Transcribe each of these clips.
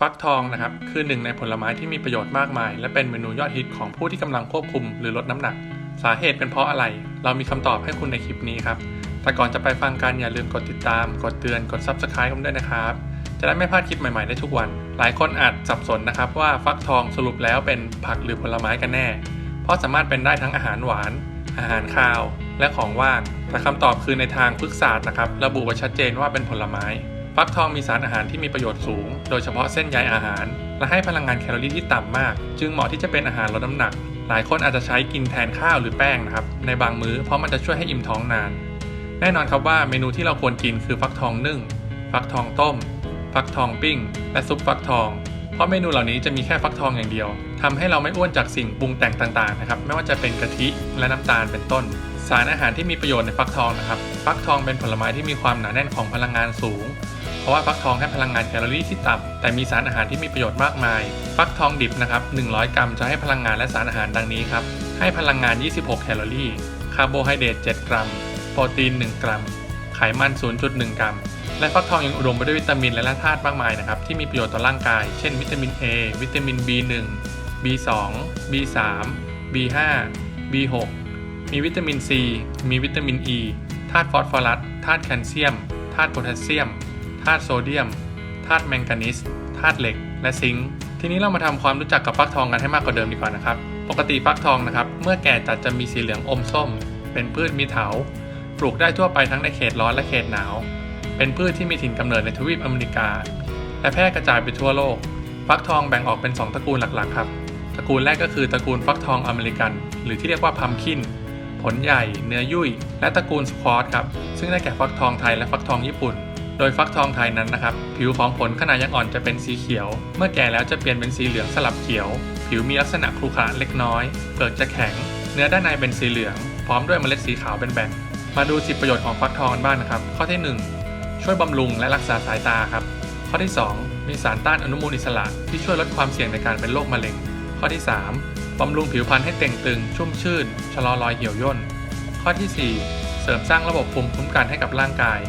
ฟักทองนะครับคือหนึ่งในผลไม้ที่มีประโยชน์มากมาย และเป็นเมนูยอดฮิตของผู้ที่กำลังควบคุมหรือลดน้ำหนัก สาเหตุเป็นเพราะอะไร เรามีคำตอบให้คุณในคลิปนี้ครับแต่ก่อนจะไปฟังกันอย่าลืมกดติดตาม กดเตือนกด Subscribe กันด้วยนะครับ จะได้ไม่พลาดคลิปใหม่ๆได้ทุกวัน หลายคนอาจสับสนนะครับว่าฟักทองสรุปแล้วเป็นผักหรือผลไม้กันแน่ เพราะสามารถเป็นได้ทั้งอาหารหวาน อาหารคาว และของว่างแต่คำตอบคือในทางพฤกษศาสตร์นะครับระบุไว้ชัดเจนว่าเป็นผลไม้ ฟักทองมีสารอาหารที่มีประโยชน์สูง โดยเฉพาะเส้นใยอาหาร และให้พลังงานแคลอรี่ที่ต่ำมาก จึงเหมาะที่จะเป็นอาหารลดน้ำหนัก หลายคนอาจจะใช้กินแทนข้าวหรือแป้งนะครับในบางมื้อเพราะมันจะช่วยให้อิ่มท้องนาน แน่นอนครับว่าเมนูที่เราควรกินคือฟักทองนึ่ง ฟักทองต้ม ฟักทองปิ้ง และซุปฟักทอง เพราะเมนูเหล่านี้จะมีแค่ฟักทองอย่างเดียวทำให้เราไม่อ้วนจากสิ่งปรุงแต่งต่างๆนะครับไม่ว่าจะเป็นกะทิและน้ำตาลเป็นต้นสารอาหารที่มีประโยชน์ในฟักทองนะครับ ฟักทองเป็นผลไม้ที่มีความหนาแน่นของพลังงานสูง ราะว่าฟักทองให้พลังงานแคลอรี่ที่ต่ำแต่มีสารอาหารที่มีประโยชน์มากมาย ฟักทองดิบนะครับ 100 กรัมจะให้พลังงานและสารอาหารดังนี้ครับ ให้พลังงาน 26 แคลอรี่ คาร์โบไฮเดรต 7 กรัม โปรตีน 1 กรัม ไขมัน 0.1 กรัม และฟักทองยังอุดมไปด้วยวิตามินและแร่ธาตุมากมายนะครับ ที่มีประโยชน์ต่อร่างกาย เช่น วิตามิน A วิตามิน B1 B2 B3 B5 B6 มีวิตามิน C มีวิตามิน E ธาตุฟอสฟอรัส ธาตุแคลเซียม ธาตุโพแทสเซียม ธาตุโซเดียม ธาตุแมงกานีสธาตุเหล็ก และซิงค์ ทีนี้เรามาทำความรู้จักกับฟักทองกันให้มากกว่าเดิมดีกว่านะครับ ปกติฟักทองนะครับ เมื่อแก่จัดจะมีสีเหลืองอมส้ม เป็นพืชมีเถา ปลูกได้ทั่วไปทั้งในเขตร้อนและเขตหนาว เป็นพืชที่มีถิ่นกำเนิดในทวีปอเมริกา และแพร่กระจายไปทั่วโลก ฟักทองแบ่งออกเป็น 2 ตระกูลหลักๆครับ ตระกูลแรกก็คือตระกูลฟักทองอเมริกัน หรือที่เรียกว่าพัมคินผลใหญ่ เนื้อยุ่ย และตระกูลสควอตครับ ซึ่งได้แก่ฟักทองไทยและฟักทองญี่ปุ่น โดยฟักทองไทยนั้นนะครับ ผิวของผลขนาดยังอ่อนจะเป็นสีเขียว เมื่อแก่แล้วจะเปลี่ยนเป็นสีเหลืองสลับเขียว ผิวมีลักษณะครุขระเล็กน้อย เปลือกจะแข็ง เนื้อด้านในเป็นสีเหลือง พร้อมด้วยเมล็ดสีขาวเป็นแบ่งมาดูสิประโยชน์ของฟักทองกันบ้างนะครับ ข้อที่ 1 ช่วยบำรุงและรักษาสายตาครับ ข้อที่ 2 มีสารต้านอนุมูลอิสระ ที่ช่วยลดความเสี่ยงในการเป็นโรคมะเร็ง ข้อที่ 3 บำรุงผิวพรรณให้เต่งตึง ชุ่มชื่น ชะลอรอยเหี่ยวย่น ข้อทีสี่4 เสริมสร้างระบบภูมิคุ้มกันให้กับร่างกาย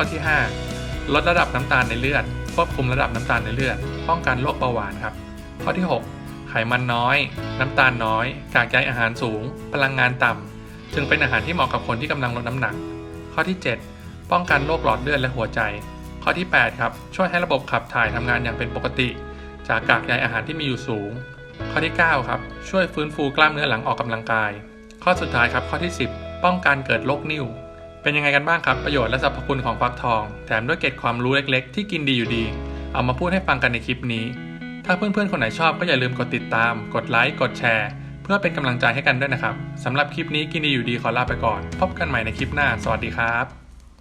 ข้อที่ 5 ลดระดับน้ำตาลในเลือด ควบคุมระดับน้ำตาลในเลือด ป้องกันโรคเบาหวานครับ ข้อที่ 6 ไขมันน้อย น้ำตาลน้อย กากใยอาหารสูง พลังงานต่ำจึงเป็นอาหารที่เหมาะกับคนที่กำลังลดน้ำหนัก ข้อที่ 7 ป้องกันโรคหลอดเลือดและหัวใจ ข้อที่ 8 ครับ ช่วยให้ระบบขับถ่ายทำงานอย่างเป็นปกติ จากกากใยอาหารที่มีอยู่สูง ข้อที่ 9 ครับ ช่วยฟื้นฟูกล้ามเนื้อหลังออกกำลังกาย ข้อสุดท้ายครับ ข้อที่ 10 ป้องกันเกิดโรคนิ่ว เป็นยังไงกันบ้างครับประโยชน์และสรรพคุณของฟักทอง แถมด้วยเกร็ดความรู้เล็กๆ ที่กินดีอยู่ดี เอามาพูดให้ฟังกันในคลิปนี้ ถ้าเพื่อนๆ คนไหนชอบก็อย่าลืมกดติดตาม กดไลค์กดแชร์ เพื่อเป็นกำลังใจให้กันด้วยนะครับสำหรับคลิปนี้กินดีอยู่ดีขอลาไปก่อน พบกันใหม่ในคลิปหน้า สวัสดีครับ